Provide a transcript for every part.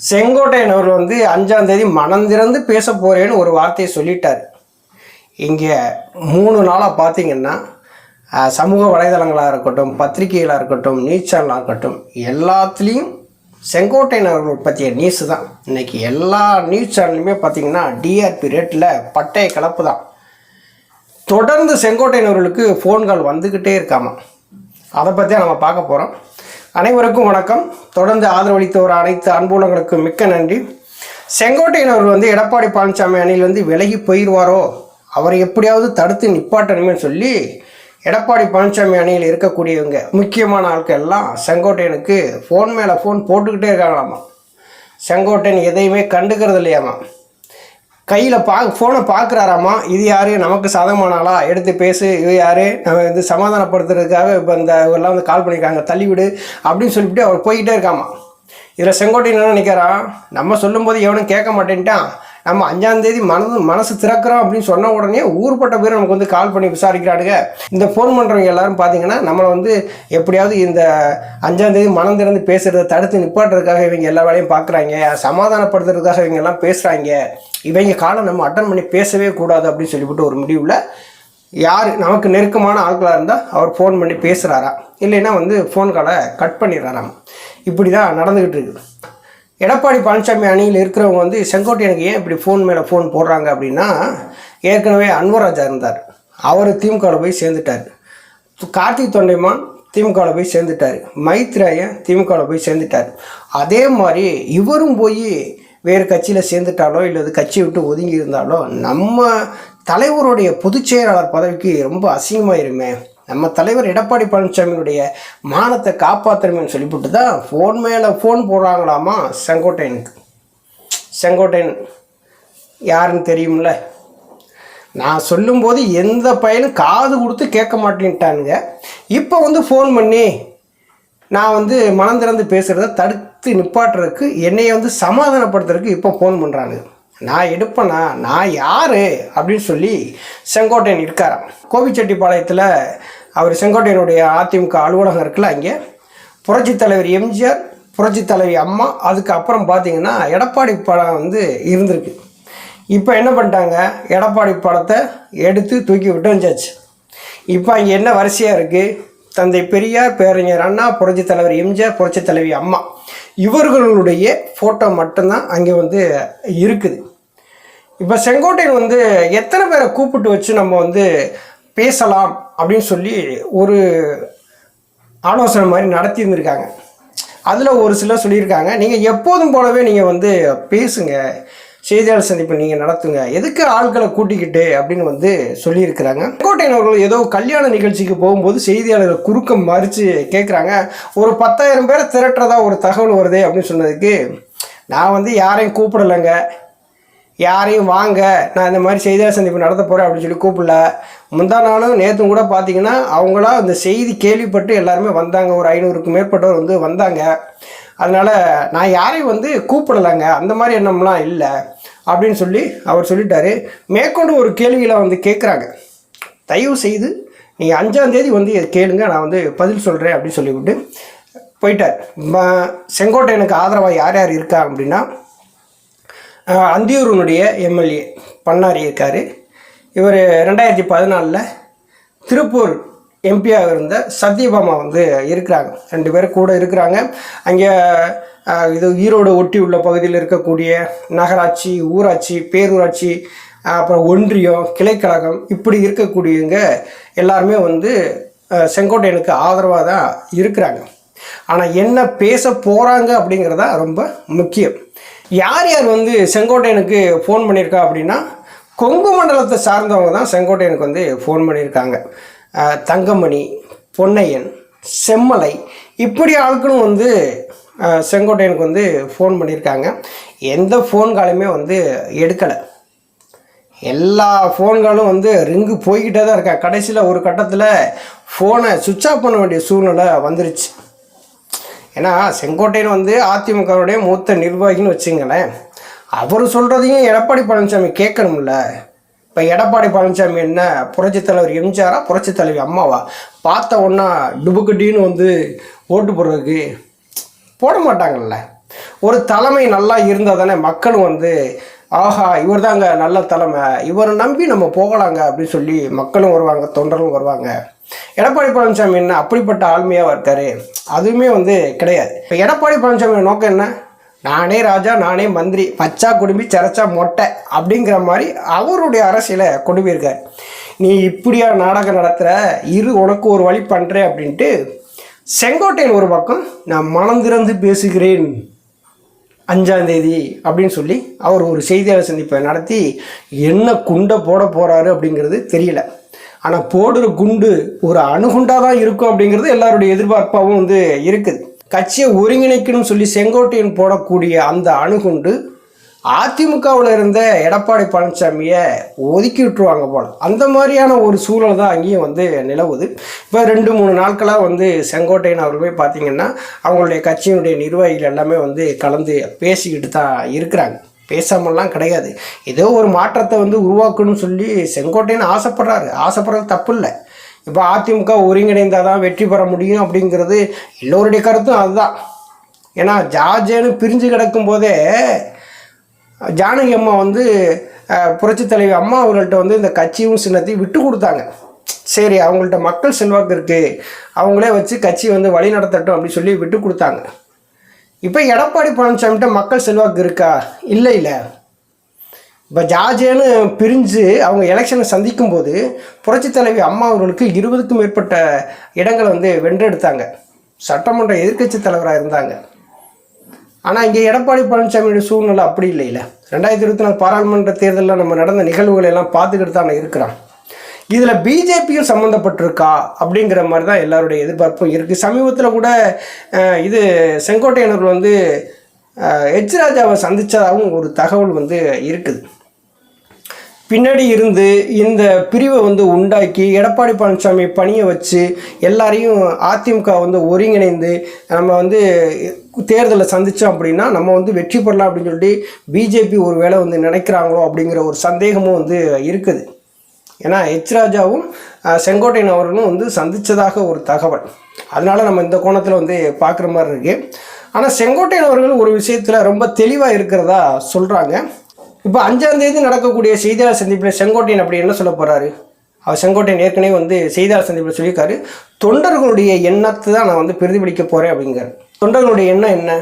செங்கோட்டையன் அவர் வந்து அஞ்சாம் தேதி மனம் திறந்து பேச போறேன்னு ஒரு வார்த்தையை சொல்லிட்டார். இங்கே மூணு நாளாக பார்த்தீங்கன்னா சமூக வலைதளங்களாக இருக்கட்டும் பத்திரிகைகளாக இருக்கட்டும் நியூஸ் சேனலாக இருக்கட்டும் எல்லாத்துலேயும் செங்கோட்டையன் அவர்கள் பற்றிய நியூஸ் தான். இன்னைக்கு எல்லா நியூஸ் சேனலுமே பார்த்தீங்கன்னா டிஆர்பி ரேட்டில் பட்டைய கலப்பு தான் தொடர்ந்து செங்கோட்டையன் அவர்களுக்கு ஃபோன்கள் வந்துக்கிட்டே இருக்காமல் அதை பற்றி நம்ம பார்க்க போகிறோம் அனைவருக்கும் வணக்கம். தொடர்ந்து ஆதரவளித்தவர் அனைத்து அன்புலங்களுக்கும் மிக்க நன்றி. செங்கோட்டையன் அவர் வந்து எடப்பாடி பழனிசாமி அணியிலேருந்து விலகி போயிடுவாரோ அவரை எப்படியாவது தடுத்து நிப்பாட்டணுமேன்னு சொல்லி எடப்பாடி பழனிசாமி அணியில் இருக்கக்கூடியவங்க முக்கியமான ஆட்கள் எல்லாம் செங்கோட்டையனுக்கு ஃபோன் மேலே ஃபோன் போட்டுக்கிட்டே இருக்காங்களாமா? செங்கோட்டையன் எதையுமே கண்டுக்கிறது இல்லையாமா கையில் பா ஃபோனை பார்க்குறாராமா இது யார்? நமக்கு சாதகமானாலா எடுத்து பேசு இது யார்? நம்ம வந்து சமாதானப்படுத்துறதுக்காக இப்போ இந்த எல்லாம் வந்து கால் பண்ணியிருக்காங்க தள்ளிவிடு அப்படின்னு சொல்லிவிட்டு அவர் போய்கிட்டே இருக்காமா? இதில் செங்கோட்டையன் என்ன நினைக்கிறான்? நம்ம சொல்லும்போது எவனும் கேட்க மாட்டேன்ட்டான். நம்ம அஞ்சாந்தேதி மனது மனசு திறக்கிறோம் அப்படின்னு சொன்ன உடனே ஊர்பட்ட பேர் நமக்கு வந்து கால் பண்ணி விசாரிக்கிறாடுங்க. இந்த ஃபோன் பண்ணுறவங்க எல்லாரும் பார்த்தீங்கன்னா நம்மளை வந்து எப்படியாவது இந்த அஞ்சாந்தேதி மனம் திறந்து பேசுகிறத தடுத்து நிப்பாட்டுறதுக்காக இவங்க எல்லா வேலையும் பார்க்குறாங்க சமாதானப்படுத்துறதுக்காக இவங்க எல்லாம் பேசுகிறாங்க இவங்க காலம் நம்ம அட்டன் பண்ணி பேசவே கூடாது அப்படின்னு சொல்லிவிட்டு ஒரு முடிவில் யார் நமக்கு நெருக்கமான ஆட்களாக இருந்தால் அவர் ஃபோன் பண்ணி பேசுகிறாரா இல்லைன்னா வந்து ஃபோன் காலை கட் பண்ணிடுறாராம். இப்படி தான் நடந்துக்கிட்டு இருக்குது எடப்பாடி பழனிசாமி அணியில் இருக்கிறவங்க வந்து செங்கோட்டையனுக்கு ஏன் இப்படி ஃபோன் மேலே ஃபோன் போடுறாங்க? அப்படின்னா ஏற்கனவே அன்வராஜா இருந்தார். அவர் திமுகவில் போய் சேர்ந்துட்டார். கார்த்திக் தொண்டைமான் திமுகவில் போய் சேர்ந்துட்டார். மைத்ராயன் திமுகவில் போய் சேர்ந்துட்டார். அதே மாதிரி இவரும் போய் வேறு கட்சியில் சேர்ந்துட்டாலோ இல்லை கட்சியை விட்டு ஒதுங்கி இருந்தாலோ நம்ம தலைவருடைய பொதுச் செயலாளர் பதவிக்கு ரொம்ப அசிங்கமாயிருமே. நம்ம தலைவர் எடப்பாடி பழனிசாமியினுடைய மானத்தை காப்பாற்றணும்னு சொல்லிவிட்டு தான் ஃபோன் மேலே ஃபோன் போடுறாங்களாமா? செங்கோட்டையனுக்கு செங்கோட்டையன் யாருன்னு தெரியும்ல? நான் சொல்லும்போது எந்த பையனும் காது கொடுத்து கேட்க மாட்டேன்ட்டானுங்க. இப்போ வந்து ஃபோன் பண்ணி நான் வந்து மனம் திறந்து பேசுகிறத தடுத்து நிப்பாட்டுறதுக்கு என்னையை வந்து சமாதானப்படுத்துறதுக்கு இப்போ ஃபோன் பண்ணுறாங்க நான் எடுப்பேனா? நான் யார்? அப்படின்னு சொல்லி செங்கோட்டையன் இருக்காராம். கோபிச்செட்டிப்பாளையத்தில் அவர் செங்கோட்டையனுடைய அதிமுக அலுவலகம் இருக்குல்ல அங்கே. புரட்சி தலைவர் எம்ஜிஆர் புரட்சி தலைவி அம்மா அதுக்கப்புறம் பார்த்தீங்கன்னா எடப்பாடி படம் வந்து இருந்திருக்கு. இப்போ என்ன பண்ணிட்டாங்க? எடப்பாடி படத்தை எடுத்து தூக்கி விட்டு வந்தாச்சு. இப்போ அங்கே என்ன வரிசையாக இருக்குது தந்தை பெரியார் பேரறிஞர் அண்ணா புரட்சி தலைவர் எம்ஜிஆர் புரட்சி தலைவி அம்மா. இவர்களுடைய ஃபோட்டோ மட்டும்தான் அங்கே வந்து இருக்குது. இப்போ செங்கோட்டையன் வந்து எத்தனை பேரை கூப்பிட்டு வச்சு நம்ம வந்து பேசலாம் அப்படின்னு சொல்லி ஒரு ஆலோசனை மாதிரி நடத்தியிருந்திருக்காங்க. அதில் ஒரு சிலர் சொல்லியிருக்காங்க நீங்கள் எப்போதும் போலவே நீங்கள் வந்து பேசுங்க. செய்தியாளர் சந்திப்பு நீங்கள் நடத்துங்க. எதுக்கு ஆட்களை கூட்டிக்கிட்டு அப்படின்னு வந்து சொல்லியிருக்கிறாங்க. செங்கோட்டையன் அவர்கள் ஏதோ கல்யாண நிகழ்ச்சிக்கு போகும்போது செய்தியாளர்கள் குறுக்க மறித்து கேட்குறாங்க ஒரு பத்தாயிரம் பேரை திரட்டுறதா ஒரு தகவல் வருதே அப்படின்னு சொன்னதுக்கு நான் வந்து யாரையும் கூப்பிடலைங்க. யாரையும் வாங்க நான் இந்த மாதிரி செய்தியாளர் சந்திப்பு நடத்த போகிறேன் அப்படின்னு சொல்லி கூப்பிடல. முந்தா நாளும் நேற்றும் கூட பார்த்தீங்கன்னா அவங்களா அந்த செய்தி கேள்விப்பட்டு எல்லாருமே வந்தாங்க. ஒரு ஐநூறுக்கு மேற்பட்டவர் வந்து வந்தாங்க. அதனால் நான் யாரையும் வந்து கூப்பிடலைங்க. அந்த மாதிரி எண்ணம்லாம் இல்லை அப்படின்னு சொல்லி அவர் சொல்லிட்டாரு. மேற்கொண்டு ஒரு கேள்வியில் வந்து கேட்குறாங்க தயவு செய்து நீங்கள் அஞ்சாந்தேதி வந்து கேளுங்க. நான் வந்து பதில் சொல்கிறேன் அப்படின்னு சொல்லிவிட்டு போயிட்டார். செங்கோட்டை செங்கோட்டையனுக்கு ஆதரவாக யார் யார் இருக்கா அப்படின்னா அந்தியூருனுடைய எம்எல்ஏ பண்ணாரி இருக்கார். இவர் ரெண்டாயிரத்தி பதினாலில் திருப்பூர் எம்பியாக இருந்த சத்யபாமா வந்து இருக்கிறாங்க. ரெண்டு பேரும் கூட இருக்கிறாங்க. அங்கே இது ஈரோடு ஒட்டி உள்ள பகுதியில் இருக்கக்கூடிய நகராட்சி ஊராட்சி பேரூராட்சி அப்புறம் ஒன்றியம் கிளைக்கழகம் இப்படி இருக்கக்கூடியவங்க எல்லாருமே வந்து செங்கோட்டையனுக்கு ஆதரவாக தான் இருக்கிறாங்க. ஆனால் என்ன பேச போகிறாங்க அப்படிங்கிறதா ரொம்ப முக்கியம். யார் யார் வந்து செங்கோட்டையனுக்கு ஃபோன் பண்ணியிருக்கா அப்படின்னா கொங்கு மண்டலத்தை சார்ந்தவங்க தான் செங்கோட்டையனுக்கு வந்து ஃபோன் பண்ணியிருக்காங்க. தங்கமணி பொன்னையன் செம்மலை இப்படி ஆட்களும் வந்து செங்கோட்டையனுக்கு வந்து ஃபோன் பண்ணியிருக்காங்க. எந்த ஃபோன் காலுமே வந்து எடுக்கலை. எல்லா ஃபோன்களும் வந்து ரிங்கு போய்கிட்டே தான் இருக்கா. கடைசியில் ஒரு கட்டத்தில் ஃபோனை சுவிட்ச் ஆஃப் பண்ண வேண்டிய சூழ்நிலை வந்துருச்சு. ஏன்னா செங்கோட்டையன் வந்து அதிமுகவுடைய மூத்த நிர்வாகின்னு வச்சுங்களேன். அவர் சொல்கிறதையும் எடப்பாடி பழனிசாமி கேட்கணும்ல. இப்போ எடப்பாடி பழனிசாமி என்ன புரட்சி தலைவர் எம்ஜிஆரா புரட்சி தலைவி அம்மாவா? பார்த்த ஒன்றா டுபுக்குட்டின்னு வந்து ஓட்டு போடுறதுக்கு போட மாட்டாங்கல்ல. ஒரு தலைமை நல்லா இருந்தால் தானே மக்களும் வந்து ஆஹா இவர் தாங்க நல்ல தலைமை. இவரை நம்பி நம்ம போகலாங்க அப்படின்னு சொல்லி மக்களும் வருவாங்க தொண்டர்களும் வருவாங்க. எடப்பாடி பழனிசாமி என்ன அப்படிப்பட்ட ஆளுமையாக இருக்காரு. அதுவுமே வந்து கிடையாது. இப்போ எடப்பாடி பழனிசாமியோட நோக்கம் என்ன? நானே ராஜா நானே மந்திரி பச்சா குடும்பி சரச்சா மொட்டை அப்படிங்கிற மாதிரி அவருடைய அரசியலை கொண்டு போயிருக்கார். நீ இப்படியா நாடகம் நடத்துகிற இரு உனக்கு ஒரு வழி பண்ணுறேன் அப்படின்ட்டு செங்கோட்டையில் ஒரு பக்கம் நான் மனம் திறந்து பேசுகிறேன் அஞ்சாந்தேதி அப்படின்னு சொல்லி அவர் ஒரு செய்தியாளர் சந்திப்பை நடத்தி என்ன குண்டை போட போகிறாரு அப்படிங்கிறது தெரியல. ஆனால் போடுற குண்டு ஒரு அணுகுண்டாக தான் இருக்கும் அப்படிங்கிறது எல்லாருடைய எதிர்பார்ப்பாகவும் வந்து இருக்குது. கட்சியை ஒருங்கிணைக்கணும்னு சொல்லி செங்கோட்டையன் போடக்கூடிய அந்த அணுகுண்டு அதிமுகவில் இருந்த எடப்பாடி பழனிசாமியை ஒதுக்கி விட்டுருவாங்க போல. அந்த மாதிரியான ஒரு சூழல் தான் அங்கேயும் வந்து நிலவுது. இப்போ ரெண்டு மூணு நாட்களாக வந்து செங்கோட்டையன் அவர்களுமே பார்த்திங்கன்னா அவங்களுடைய கட்சியினுடைய நிர்வாகிகள் எல்லாமே வந்து கலந்து பேசிக்கிட்டு தான் இருக்கிறாங்க. பேசாமல்லாம் கிடையாது. ஏதோ ஒரு மாற்றத்தை வந்து உருவாக்கணும்னு சொல்லி செங்கோட்டையன் ஆசைப்படுறாரு. ஆசைப்படுறது தப்பு இல்லை இப்போ அதிமுக ஒருங்கிணைந்தால் தான் வெற்றி பெற முடியும் அப்படிங்கிறது எல்லோருடைய கருத்தும் அதுதான். ஏன்னா ஜார்ஜேன்னு பிரிஞ்சு கிடக்கும் போதே ஜானகி அம்மா வந்து புரட்சி தலைவி அம்மா அவர்கள்ட்ட வந்து இந்த கட்சியும் சின்னத்தையும் விட்டு கொடுத்தாங்க. சரி அவங்கள்ட்ட மக்கள் செல்வாக்கு இருக்குது அவங்களே வச்சு கட்சி வந்து வழி நடத்தட்டும் அப்படின்னு சொல்லி விட்டு கொடுத்தாங்க. இப்போ எடப்பாடி பழனிசாமிகிட்ட மக்கள் செல்வாக்கு இருக்கா? இல்லை இல்லை. இப்போ ஜார்ஜேன்னு பிரிஞ்சு அவங்க எலெக்ஷனை சந்திக்கும் போது புரட்சி தலைவி அம்மா அவர்களுக்கு இருபதுக்கும் மேற்பட்ட இடங்களை வந்து வென்றெடுத்தாங்க. சட்டமன்ற எதிர்க்கட்சி தலைவராக இருந்தாங்க. ஆனால் இங்கே எடப்பாடி பழனிசாமியோட சூழ்நிலை அப்படி இல்லை இல்லை ரெண்டாயிரத்தி இருபத்தி நாலு பாராளுமன்ற தேர்தலில் நம்ம நடந்த நிகழ்வுகளை எல்லாம் பார்த்துக்கிட்டு தான் இருக்கிறான் இதில் பிஜேபியும் சம்மந்தப்பட்டிருக்கா அப்படிங்கிற மாதிரி தான் எல்லாருடைய எதிர்பார்ப்பும் இருக்குது சமீபத்தில் கூட இது செங்கோட்டையனர்கள் வந்து எச் ராஜாவை சந்தித்ததாகவும் ஒரு தகவல் வந்து இருக்குது. பின்னாடி இருந்து இந்த பிரிவை வந்து உண்டாக்கி எடப்பாடி பழனிசாமி பணியை வச்சு எல்லாரையும் அதிமுக வந்து ஒருங்கிணைந்து நம்ம வந்து தேர்தலை சந்தித்தோம் அப்படின்னா நம்ம வந்து வெற்றி பெறலாம் அப்படின்னு சொல்லிட்டு பிஜேபி ஒரு வேளை வந்து நினைக்கிறாங்களோ அப்படிங்கிற ஒரு சந்தேகமும் வந்து இருக்குது. ஏன்னா ஹெச் ராஜாவும் செங்கோட்டையன் அவர்களும் வந்து சந்தித்ததாக ஒரு தகவல். அதனால் நம்ம இந்த கோணத்தில் வந்து பார்க்குற மாதிரி இருக்குது ஆனால் செங்கோட்டையன் அவர்கள் ஒரு விஷயத்தில் ரொம்ப தெளிவாக இருக்கிறதா சொல்கிறாங்க இப்போ அஞ்சாந்தேதி நடக்கக்கூடிய செய்தியாளர் சந்திப்பில் செங்கோட்டையன் அப்படி என்ன சொல்ல போகிறாரு அவர் செங்கோட்டையன் ஏற்கனவே வந்து செய்தியாளர் சந்திப்பில் சொல்லியிருக்காரு. தொண்டர்களுடைய எண்ணத்தை தான் நான் வந்து பிரதிபலிக்க போகிறேன் அப்படிங்கிறார். தொண்டர்களுடைய எண்ணம் என்ன?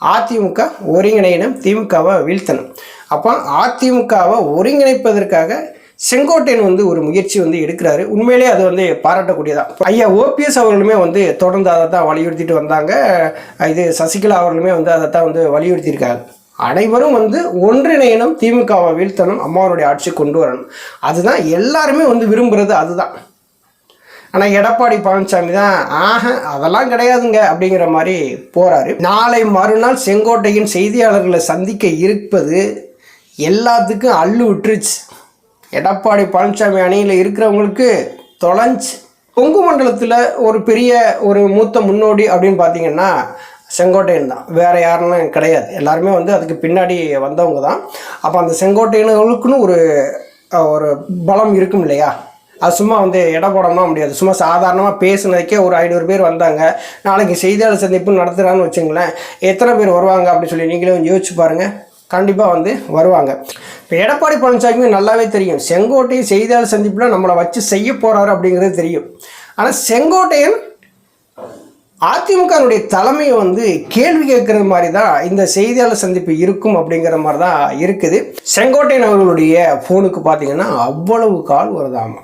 அதிமுக ஒருங்கிணையினம் திமுகவை வீழ்த்தணும். அப்போ அதிமுகவை ஒருங்கிணைப்பதற்காக செங்கோட்டையன் வந்து ஒரு முயற்சி வந்து எடுக்கிறாரு. உண்மையிலே அது வந்து பாராட்டக்கூடியதான் ஐயா ஓபிஎஸ் அவர்களுமே வந்து தொடர்ந்து அதை தான் வலியுறுத்திட்டு வந்தாங்க. இது சசிகலா அவர்களுமே வந்து அதை தான் வந்து வலியுறுத்தியிருக்காங்க. அனைவரும் வந்து ஒன்றிணையணும் திமுகவை வீழ்த்தணும் அம்மாவனுடைய ஆட்சி கொண்டு வரணும். அதுதான் எல்லாருமே வந்து விரும்புகிறது அதுதான். ஆனால் எடப்பாடி பழனிசாமி தான் ஆஹ அதெல்லாம் கிடையாதுங்க அப்படிங்கிற மாதிரி போகிறாரு நாளை மறுநாள் செங்கோட்டையின் செய்தியாளர்களை சந்திக்க இருப்பது எல்லாத்துக்கும் அள்ளு விட்டுருச்சு. எடப்பாடி பழனிசாமி அணியில் இருக்கிறவங்களுக்கு தொலைஞ்சு கொங்கு மண்டலத்தில் ஒரு பெரிய ஒரு மூத்த முன்னோடி அப்படின்னு பார்த்தீங்கன்னா செங்கோட்டையன் தான். வேறு யாருன்னு கிடையாது. எல்லாருமே வந்து அதுக்கு பின்னாடி வந்தவங்க தான். அப்போ அந்த செங்கோட்டையனுங்களுக்குன்னு ஒரு ஒரு பலம் இருக்கும் இல்லையா? அது சும்மா வந்து இடம் முடியாது. சும்மா சாதாரணமாக பேசுனதுக்கே ஒரு ஐநூறு பேர் வந்தாங்க. நாளைக்கு செய்தியாளர் சந்திப்பு நடத்துகிறான்னு வச்சுங்களேன். எத்தனை பேர் வருவாங்க அப்படின்னு சொல்லி நீங்களே கொஞ்சம் யோசிச்சு பாருங்கள் கண்டிப்பாக வந்து வருவாங்க. இப்போ எடப்பாடி பழனிசாமிக்கு நல்லாவே தெரியும். செங்கோட்டையை செய்தியாளர் சந்திப்பில் நம்மளை வச்சு செய்ய போகிறாரு அப்படிங்கிறது தெரியும். ஆனால் செங்கோட்டையன் அதிமுகனுடைய தலைமையை வந்து கேள்வி கேட்குற மாதிரி தான் இந்த செய்தியாளர் சந்திப்பு இருக்கும் அப்படிங்கிற மாதிரி தான் இருக்குது. செங்கோட்டையன் அவர்களுடைய ஃபோனுக்கு பார்த்தீங்கன்னா அவ்வளவு கால் வருதாமா?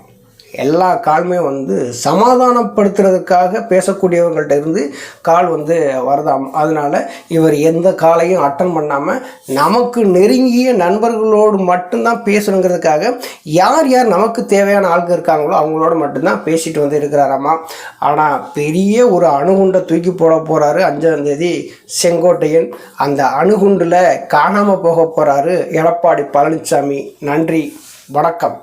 எல்லா காலுமே வந்து சமாதானப்படுத்துறதுக்காக பேசக்கூடியவங்கள்ட்ட இருந்து கால் வந்து வரதாம். அதனால் இவர் எந்த காலையும் அட்டன் பண்ணாமல் நமக்கு நெருங்கிய நண்பர்களோடு மட்டும்தான் பேசணுங்கிறதுக்காக யார் யார் நமக்கு தேவையான ஆளுங்க இருக்காங்களோ அவங்களோட மட்டும்தான் பேசிட்டு வந்து இருக்கிறாராமா. ஆனால் பெரிய ஒரு அணுகுண்டை தூக்கி போட போகிறாரு அஞ்சாம் தேதி செங்கோட்டையன். அந்த அணுகுண்டில் காணாமல் போக போகிறாரு எடப்பாடி பழனிசாமி. நன்றி. வணக்கம்.